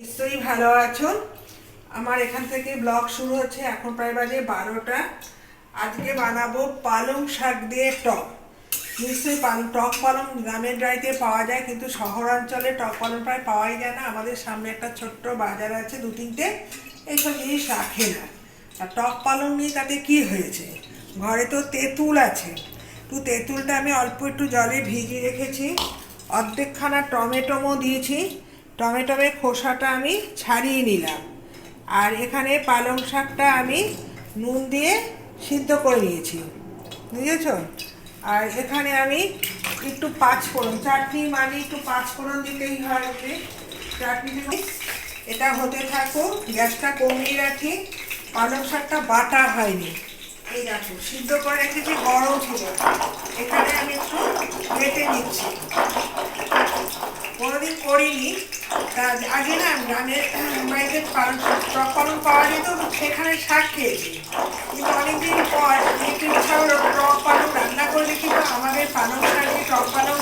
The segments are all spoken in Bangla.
নিশ্চয়ই ভালো আছো। আমার এখান থেকে ব্লগ শুরু হচ্ছে এখন প্রায় বাজে বারোটা। আজকে বানাবো পালং শাক দিয়ে টক। নিশ্চয়ই টক পালং গ্রামের বাড়িতে পাওয়া যায়, কিন্তু শহরাঞ্চলে টক পালং প্রায় পাওয়াই যায় না। আমাদের সামনে একটা ছোট্ট বাজার আছে দু তিনটে। এইসব জিনিস রাখে না আর টক পালং নিয়ে তাতে কি হয়েছে? ঘরে তো তেঁতুল আছে। তো তেঁতুলটা আমি অল্প একটু জলে ভিজিয়ে রেখেছি। অর্ধেকখানা টমেটোমও দিয়েছি। টমেটোমের খোসাটা আমি ছাড়িয়ে নিলাম। আর এখানে পালং শাকটা আমি নুন দিয়ে সিদ্ধ করে নিয়েছি। বুঝেছ? আর এখানে আমি একটু পাঁচ ফোড়ন চাটনি মানে একটু পাঁচ ফোড়ন দিতেই হয় ওকে। চাটনি এটা হতে থাকো, গ্যাসটা কমিয়ে রাখি। পালং শাকটা বাটা হয়নি। এই দেখো, সিদ্ধ করে রেখেছি গরম ছিল। এখানে আমি একটু কেটে নিচ্ছি। কোনোদিন করিনি। আগে না পালন টক পালন পাওয়া যেত সেখানে শাক খেয়েছি। কিন্তু অনেকদিন পর একটু ইচ্ছা হলো, টক পালন রান্না করে দেখি তো আমাদের পালং শাক টক পালং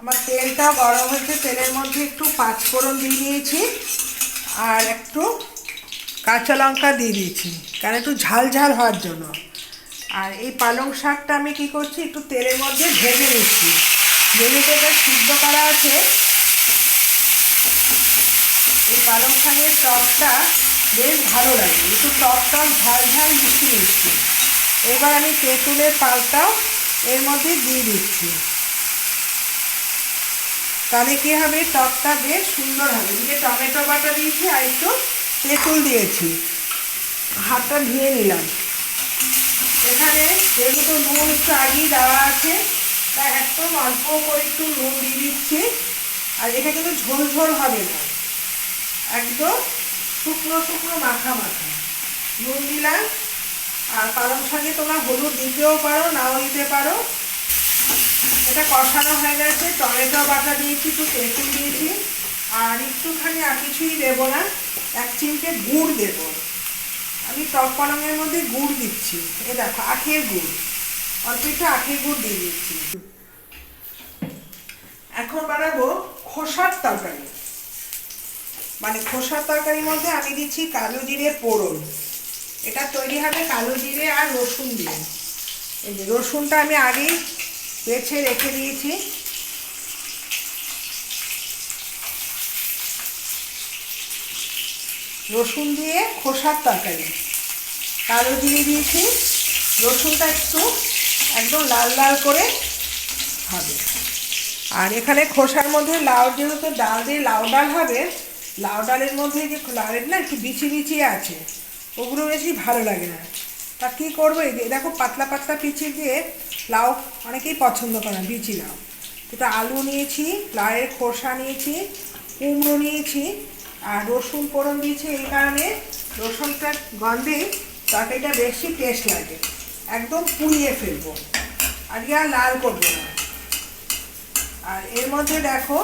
আমার তেলটা গরম হয়েছে, তেলের মধ্যে একটু পাঁচফোড়ন দিয়ে দিয়েছি আর একটু কাঁচা লঙ্কা দিয়ে দিয়েছি, কারণ একটু ঝাল ঝাল হওয়ার জন্য। আর এই পালং শাকটা আমি কি করছি? একটু তেলের মধ্যে ভেজে নিচ্ছি। যেহেতু সিদ্ধ করা আছে। এই পালং শাকের টকটা বেশ ভালো লাগে। একটু টক টক ঝাল ঝাল মিষ্টি মিষ্টি। এবার আমি তেঁতুলের পালটাও এর মধ্যে দিয়ে দিচ্ছি। তাহলে কী হবে? টকটা বেশ সুন্দর হবে। এদিকে টমেটো বাটা দিয়েছি আর একটু তেঁতুল দিয়েছি। হাতটা ধুয়ে নিলাম। এখানে যেহেতু নুন একটু আগেই দেওয়া আছে তাই একদম অল্প করে একটু নুন দিয়ে দিচ্ছি। আর এটা কিন্তু ঝোল ঝোল হবে না। একদম শুকনো শুকনো মাখা মাখা। নুন দিলাম। আর পালং শাকে তোমরা হলুদ দিতেও পারো, নাও দিতে পারো। এটা কষানো হয়ে গেছে। টমেটো বাটা দিয়েছি, একটু তেঁতুল দিয়েছি। আর একটুখানি আর কিছুই দেবো না। এক চিমটে গুড় দেবো। আমি টক পালংয়ের মধ্যে গুড় দিচ্ছি। এ দেখো, আখের গুড়। অল্প একটু আখের গুড় দিয়ে দিচ্ছি। এখন বানাবো খোসার তরকারি। মানে খোসার তরকারির মধ্যে আমি দিচ্ছি কালো জিরে পোড়ন এটা তৈরি হবে কালো জিরে আর রসুন দিয়ে। এই যে রসুনটা আমি আগেই বেছে রেখে দিয়েছি। রসুন দিয়ে খোসার তরকারি। কালো জিরে দিয়েছি। রসুনটা একটু একদম লাল লাল করে হবে। আর এখানে খোসার মধ্যে লাউ, যেহেতু ডাল দিয়ে লাউ ডাল হবে, লাউ ডালের মধ্যে যে লাউয়ের না একটু বিচি বিচি আছে, ওগুলো বেশি ভালো লাগে না। তা কী করব? এই যে দেখো পাতলা পাতলা পিচি দিয়ে লাউ অনেকেই পছন্দ করে বিচি লাউ। এটা আলু নিয়েছি, লাউয়ের খোসা নিয়েছি, কুমড়ো নিয়েছি, আর রসুন ফোড়ন দিয়েছি, এই কারণে রসুনটার গন্ধে তরকারিটা বেশি টেস্ট লাগে। একদম পুড়িয়ে ফেলব। আজকে আর লাল করব না। আর এর মধ্যে দেখো,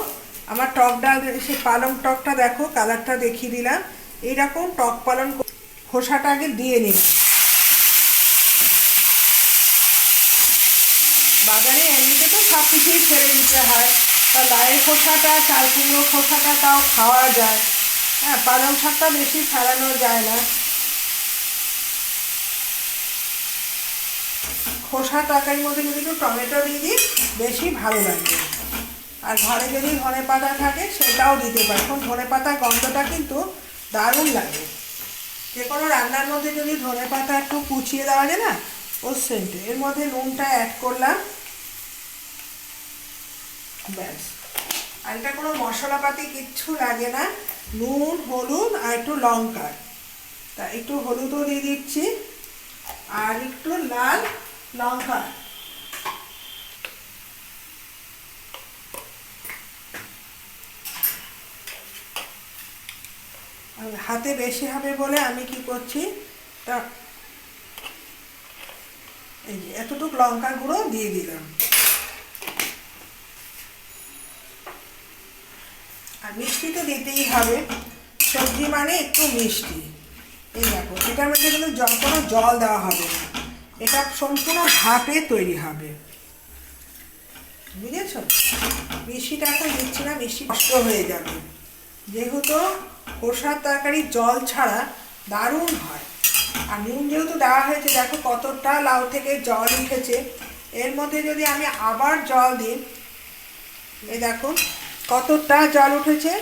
আমার টক ডাল, সে পালং টকটা দেখো, কালারটা দেখিয়ে দিলাম। এইরকম টক পালং খোসাটা আগে দিয়ে নিলাম। বাজারে এমনিতে তো সব কিছুই ছেড়ে দিতে হয়। তা লায়ের খোসাটা চাল খোসাটা তাও খাওয়া যায়। হ্যাঁ পালং শাকটা বেশি ছাড়ানো যায় না। খোসা তরকারির মধ্যে যদি একটু টমেটো দিয়ে দিই, বেশি ভালো লাগবে আর ঘরে যদি ধনে পাতা থাকে, সেটাও দিতে পারে। এখন ধনে পাতা গন্ধটা কিন্তু দারুণ লাগে। যে কোনো রান্নার মধ্যে যদি ধনে পাতা একটু কুচিয়ে দেওয়া যায় না ওর সেন্টে। এর মধ্যে নুনটা অ্যাড করলাম। ব্যাস। আর এটা কোনো মশলাপাতি কিচ্ছু লাগে না। নুন, হলুদ আর একটু লঙ্কা। তা একটু হলুদও দিয়ে দিচ্ছি। আর একটু লাল লঙ্কা। হাতে বেশি হবে বলে আমি কি করছি? তা এই এতটুকু লঙ্কা গুঁড়ো দিয়ে দিলাম। আর মিষ্টি তো দিতেই হবে। সবজি মানে একটু মিষ্টি। এই দেখো, এটার মধ্যে কিন্তু কোনো জল দেওয়া হবে না। এটা সম্পূর্ণ ভাপে তৈরি হবে। বুঝেছ? মিষ্টিটা এখন দিচ্ছি না, মিষ্টি নষ্ট হয়ে যাবে। যেহেতু খোসার তরকারি জল ছাড়া দারুণ হয়। আর নুন যেহেতু দেওয়া হয়েছে, দেখো কতটা লাউ থেকে জল উঠেছে। এর মধ্যে যদি আমি আবার জল দিই, এই দেখো কতটা জল উঠেছে।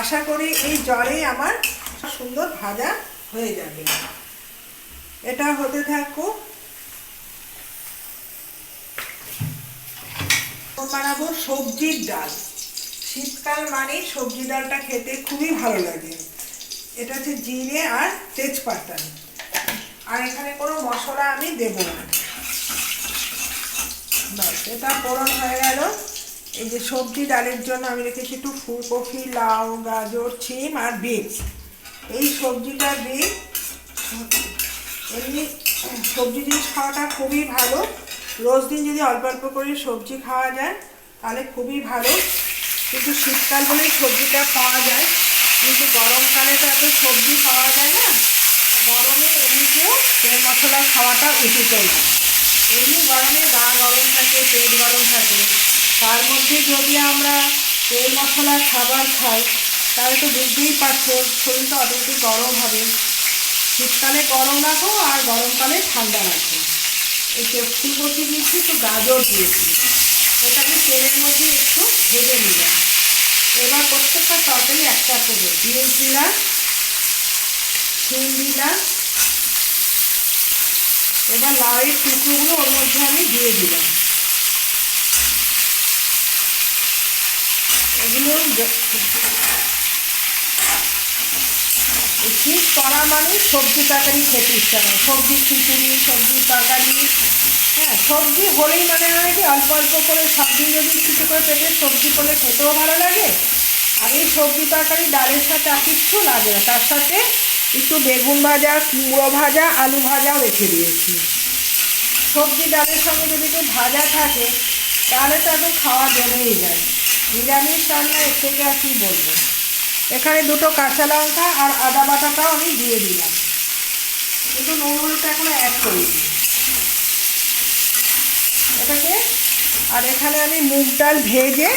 আশা করি এই জলেই আমার সুন্দর ভাজা হয়ে যাবে। এটা হতে থাকো বানাবো সবজির ডাল। শীতকাল মানে সবজি ডালটা খেতে খুবই ভালো লাগে। এটা হচ্ছে জিরে আর তেজপাতা। আর এখানে কোনো মশলা আমি দেব না। ব্যাস, এটা পূরণ হয়ে গেল। এই যে সবজি ডালের জন্য আমি রেখেছি একটু ফুলকপি, লাউ, গাজর, ছিম আর বিনস। এই সবজিটা দিয়ে এমনি সবজি জিনিস খাওয়াটা খুবই ভালো। রোজ দিন যদি অল্প অল্প করে সবজি খাওয়া যায়, তাহলে খুবই ভালো। কিন্তু শীতকাল বলেই সবজিটা পাওয়া যায়। কিন্তু গরমকালে তো এত সবজি পাওয়া যায় না। গরমে এমনিতেও তেল মশলা খাওয়াটা উচিত না। এমনি গরমে গা গরম থাকে পেট গরম থাকে। তার মধ্যে যদি আমরা তেল মশলা খাবার খাই, তাহলে তো বুঝতেই পারছ শরীরটা অটোমেটিক গরম হবে। শীতকালে গরম রাখো আর গরমকালে ঠান্ডা রাখো যে ফুলকপি দিয়েছি একটু গাজর দিয়েছি এটাকে তেলের মধ্যে একটু ভেজে নিলাম। এবার প্রত্যেকটা তরকারি একটা করে। বিনস দিলাম শিম দিলাম। এবার লাউয়ের টুকরোগুলো ওর মধ্যে আমি দিয়ে দিলাম। এগুলো শীত করা মানে সবজি তরকারি খেতে ইচ্ছা করে। সবজির খিচুড়ি সবজির তরকারি হ্যাঁ সবজি হলেই মানে হয় কি, অল্প অল্প করে সব দিন যদি কিছু করে পেটে সবজি করলে খেতেও ভালো লাগে। আর এই সবজি তরকারি, ডালের সাথে আর কিচ্ছু লাগে না। তার সাথে একটু বেগুন ভাজা, কুমড়ো ভাজা, আলু ভাজাও রেখে দিয়েছি। সবজি ডালের সঙ্গে যদি একটু ভাজা থাকে, তাহলে তো একদম খাওয়া জমেই যায়। নিরামিষ রান্না এর থেকে আর কি বলব? এখানে দুটো কাঁচা লঙ্কা আর আদা বাটাটাও আমি দিয়ে দিলাম। কিন্তু নুন হলুদটা এখনও অ্যাড করিনি। এটাকে, আর এখানে আমি মুগ ডাল ভেজে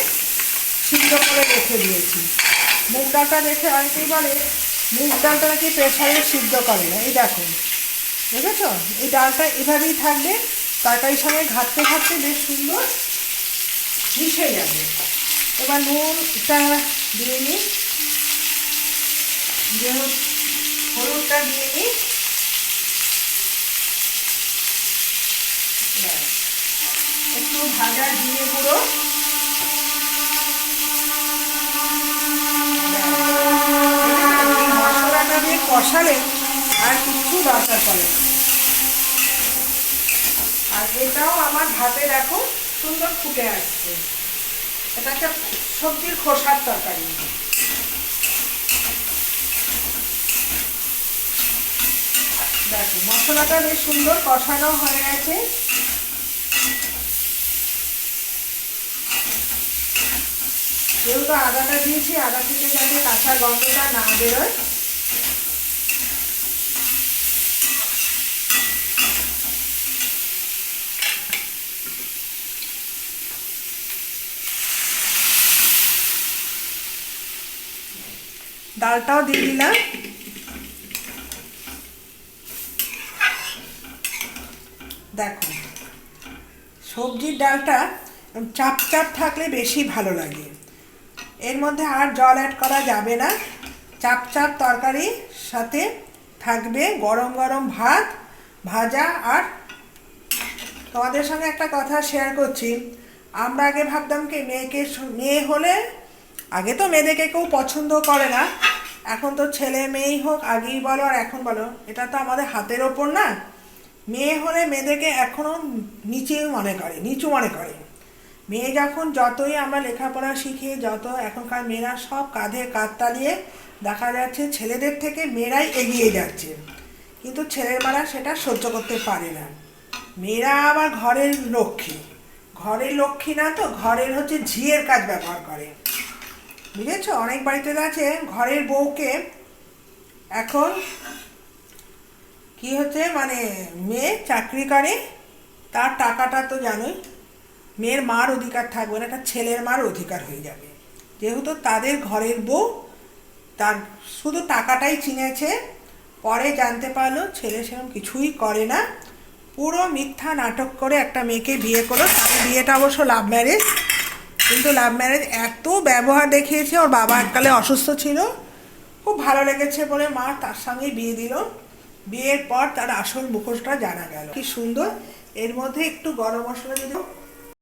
সিদ্ধ করে রেখে দিয়েছি। মুগ ডালটা রেখে অনেকেই বলে, মুগ ডালটা নাকি প্রেশারে সিদ্ধ করে না? এই দেখো, দেখেছ? এই ডালটা এভাবেই থাকবে, তরকারির সঙ্গে ঘাটতে ঘাটতে বেশ সুন্দর মিশে যাবে। এবার নুনটা দিয়ে নিই দিয়ে হলুদটা দিয়ে নিই। একটু ভাজা জিরে গুঁড়ো। মশলাটা দিয়ে কষালে আর কিছু দরকার পড়ে আর এটাও আমার ভাতে দেখো সুন্দর ফুটে আসছে। এটা একটা সবজির খোসার তরকারি। দেখো, মশলাটা বেশ সুন্দর কষানো হয়ে গেছে। যেহেতু আদাটা দিয়েছি, আদা থেকে যাতে কাঁচা গন্ধটা না বেরোয়। ডালটাও দিয়ে দিলাম। দেখো, সবজির ডালটা চাপ চাপ থাকলে বেশি ভালো লাগে। এর মধ্যে আর জল অ্যাড করা যাবে না। চাপ চাপ তরকারি সাথে থাকবে গরম গরম ভাত, ভাজা আর তোমাদের সঙ্গে একটা কথা শেয়ার করছি। আমরা আগে ভাবতাম কি, মেয়েকে মেয়ে হলে আগে তো মেয়েদেরকে কেউ পছন্দ করে না। এখন তো ছেলে মেয়েই হোক, আগেই বলো আর এখন বলো। এটা তো আমাদের হাতের ওপর না। মেয়ে হলে মেয়েদেরকে এখনও নিচে মনে করে, নিচু মনে করে। মেয়ে যখন যতই আমরা লেখাপড়া শিখি, যত এখনকার মেয়েরা সব কাঁধে কাঁধ তালিয়ে দেখা যাচ্ছে ছেলেদের থেকে মেয়েরাই এগিয়ে যাচ্ছে। কিন্তু ছেলের মারা সেটা সহ্য করতে পারে না। মেয়েরা আবার ঘরের লক্ষ্মী। ঘরের লক্ষ্মী না তো, ঘরের হচ্ছে ঝিয়ের কাজ ব্যবহার করে। বুঝেছ? অনেক বাড়িতে আছে, ঘরের বউকে এখন কি হচ্ছে মানে মেয়ে চাকরি করে, তার টাকাটা তো জানোই, মেয়ের মার অধিকার থাকবে না, একটা ছেলের মার অধিকার হয়ে যাবে। যেহেতু তাদের ঘরের বউ, তার শুধু টাকাটাই চিনেছে, পরে জানতে পারল ছেলে সেরকম কিছুই করে না। পুরো মিথ্যা নাটক করে একটা মেয়েকে বিয়ে করল, তার বিয়েটা অবশ্য লাভ ম্যারেজ কিন্তু লাভ ম্যারেজ এত ব্যবহার দেখিয়েছে, ওর বাবা এককালে অসুস্থ ছিল। খুব ভালো লেগেছে বলে মা তার সঙ্গে বিয়ে দিল। বিয়ের পর তার আসল মুখোশটা জানা গেল। কি সুন্দর। এর মধ্যে একটু গরম মশলা দিল